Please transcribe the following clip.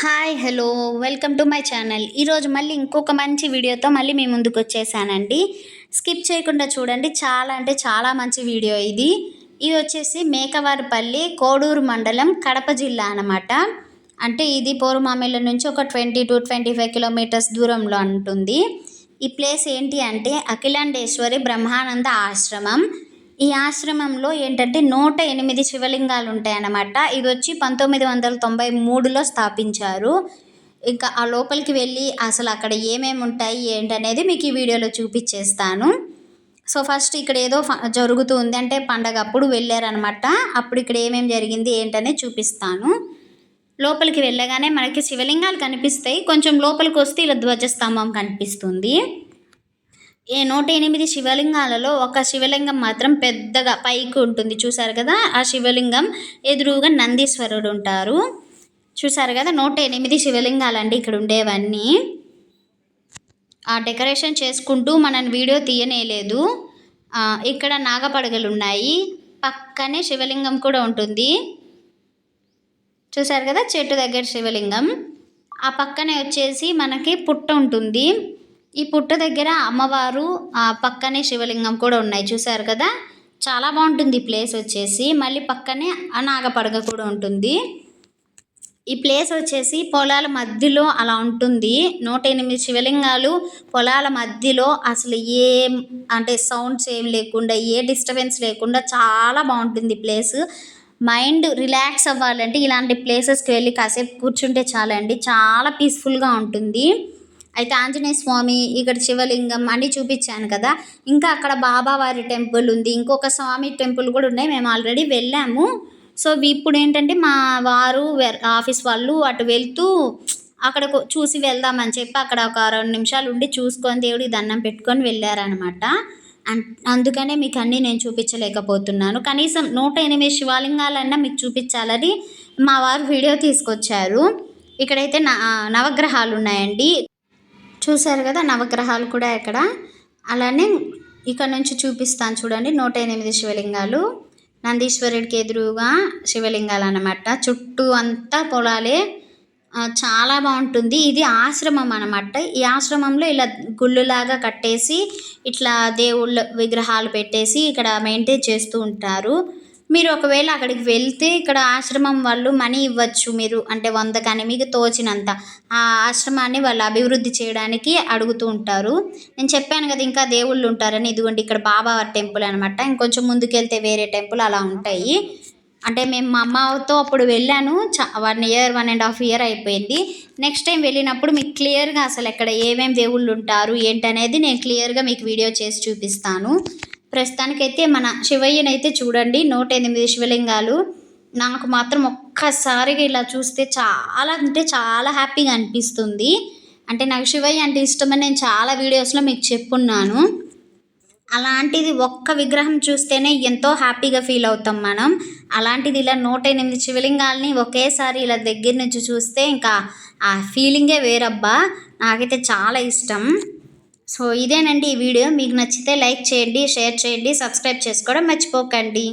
Hi hello welcome to my channel. ఈరోజు మళ్ళీ ఇంకొక మంచి వీడియోతో మళ్ళీ మీ ముందుకు వచ్చేసానండి. స్కిప్ చేయకుండా చూడండి చాలా అంటే చాలా మంచి వీడియో ఇది. ఇది వచ్చేసి మేకవారిపల్లి కోడూరు మండలం కడప జిల్లా అనమాట అంటే ఇది పోరుమామిల నుంచి ఒక twenty to twenty five kilometres దూరంలో ఉంటుంది ఈ ప్లేస్ ఏంటి అంటే అఖిలాండేశ్వరి బ్రహ్మానంద ఆశ్రమం. ఈ ఆశ్రమంలో ఏంటంటే నూట ఎనిమిది శివలింగాలు ఉంటాయన్నమాట ఇది వచ్చి పంతొమ్మిది వందల తొంభై మూడులో స్థాపించారు. ఇంకా ఆ లోపలికి వెళ్ళి అసలు అక్కడ ఏమేమి ఉంటాయి ఏంటనేది మీకు ఈ వీడియోలో చూపించేస్తాను సో ఫస్ట్ ఇక్కడ ఏదో జరుగుతూ జరుగుతుంది అంటే పండగ అప్పుడు వెళ్ళారనమాట అప్పుడు ఇక్కడ ఏమేమి జరిగింది ఏంటనేది చూపిస్తాను. లోపలికి వెళ్ళగానే మనకి శివలింగాలు కనిపిస్తాయి. కొంచెం లోపలికి వస్తే ఇలా ధ్వజస్తంభం కనిపిస్తుంది. ఈ నూట ఎనిమిది శివలింగాలలో ఒక శివలింగం మాత్రం పెద్దగా పైకి ఉంటుంది. చూసారు కదా? ఆ శివలింగం ఎదురుగా నందీశ్వరుడు ఉంటారు. చూసారు కదా? నూట ఎనిమిది శివలింగాలండి ఇక్కడ ఉండేవన్నీ. ఆ డెకరేషన్ చేసుకుంటూ మనం వీడియో తీయనేలేదు. ఇక్కడ నాగపడగలు ఉన్నాయి పక్కనే శివలింగం కూడా ఉంటుంది. చూసారు కదా? చెట్టు దగ్గర శివలింగం. ఆ పక్కనే వచ్చేసి మనకి పుట్ట ఉంటుంది. ఈ పుట్ట దగ్గర అమ్మవారు ఆ పక్కనే శివలింగం కూడా ఉన్నాయి. చూసారు కదా? చాలా బాగుంటుంది ఈ ప్లేస్ వచ్చేసి. మళ్ళీ పక్కనే అనాగపడగ నాగపడగ కూడా ఉంటుంది. ఈ ప్లేస్ వచ్చేసి పొలాల మధ్యలో అలా ఉంటుంది. నూట ఎనిమిది శివలింగాలు పొలాల మధ్యలో అసలు ఏం అంటే సౌండ్స్ ఏం లేకుండా ఏ డిస్టర్బెన్స్ లేకుండా చాలా బాగుంటుంది ఈ ప్లేస్. మైండ్ రిలాక్స్ అవ్వాలంటే ఇలాంటి ప్లేసెస్కి వెళ్ళి కాసేపు కూర్చుంటే చాలండి. చాలా పీస్ఫుల్గా ఉంటుంది. అయితే ఆంజనేయ స్వామి ఇక్కడ శివలింగం అన్నీ చూపించాను కదా. ఇంకా అక్కడ బాబావారి టెంపుల్ ఉంది. ఇంకొక స్వామి టెంపుల్ కూడా ఉన్నాయి. మేము ఆల్రెడీ వెళ్ళాము. సో ఇప్పుడు ఏంటంటే మా వారు ఆఫీస్ వాళ్ళు అటు వెళ్తూ అక్కడ చూసి వెళ్దామని చెప్పి అక్కడ ఒక రెండు నిమిషాలు ఉండి చూసుకొని దేవుడికి దండం పెట్టుకొని వెళ్ళారనమాట అన్- అందుకనే మీకు అన్నీ నేను చూపించలేకపోతున్నాను. కనీసం నూట ఎనిమిది శివలింగాలన్నా మీకు చూపించాలని మా వారు వీడియో తీసుకొచ్చారు. ఇక్కడైతే నవగ్రహాలు ఉన్నాయండి. చూశారు కదా నవగ్రహాలు కూడా ఇక్కడ అలానే ఇక్కడ నుంచి చూపిస్తాను చూడండి నూట ఎనిమిది శివలింగాలు. నందీశ్వరుడికి ఎదురుగా శివలింగాలు అన్నమాట చుట్టూ అంతా పొలాలే. చాలా బాగుంటుంది. ఇది ఆశ్రమం అన్నమాట. ఈ ఆశ్రమంలో ఇలా గుళ్ళులాగా కట్టేసి ఇట్లా దేవుళ్ళ విగ్రహాలు పెట్టేసి ఇక్కడ మెయింటైన్ చేస్తూ ఉంటారు. మీరు ఒకవేళ అక్కడికి వెళ్తే ఇక్కడ ఆశ్రమం వాళ్ళు మనీ ఇవ్వచ్చు మీరు. అంటే వంద కానీ మీకు తోచినంత. ఆ ఆశ్రమాన్ని వాళ్ళు అభివృద్ధి చేయడానికి అడుగుతూ ఉంటారు. నేను చెప్పాను కదా ఇంకా దేవుళ్ళు ఉంటారని. ఇదిగోండి ఇక్కడ బాబా టెంపుల్ అనమాట ఇంకొంచెం ముందుకెళ్తే వేరే టెంపుల్ అలా ఉంటాయి. అంటే మేము మా అమ్మతో అప్పుడు వెళ్ళాను. చా one year one and half year అయిపోయింది. నెక్స్ట్ టైం వెళ్ళినప్పుడు మీకు క్లియర్గా అసలు ఎక్కడ ఏమేమి దేవుళ్ళు ఉంటారు ఏంటనేది నేను క్లియర్గా మీకు వీడియో చేసి చూపిస్తాను. ప్రస్తుతానికైతే మన శివయ్యనైతే చూడండి నూట ఎనిమిది శివలింగాలు. నాకు మాత్రం ఒక్కసారిగా ఇలా చూస్తే చాలా అంటే చాలా హ్యాపీగా అనిపిస్తుంది. అంటే నాకు శివయ్య అంటే ఇష్టమని నేను చాలా వీడియోస్లో మీకు చెప్పున్నాను. అలాంటిది ఒక్క విగ్రహం చూస్తేనే ఎంతో హ్యాపీగా ఫీల్ అవుతాం మనం. అలాంటిది ఇలా నూట ఎనిమిది శివలింగాల్ని ఒకేసారి ఇలా దగ్గర నుంచి చూస్తే ఇంకా ఆ ఫీలింగే వేరబ్బా. నాకైతే చాలా ఇష్టం. సో ఇదేనండి ఈ వీడియో. మీకు నచ్చితే లైక్ చేయండి షేర్ చేయండి సబ్స్క్రైబ్ చేసుకోవడం మర్చిపోకండి.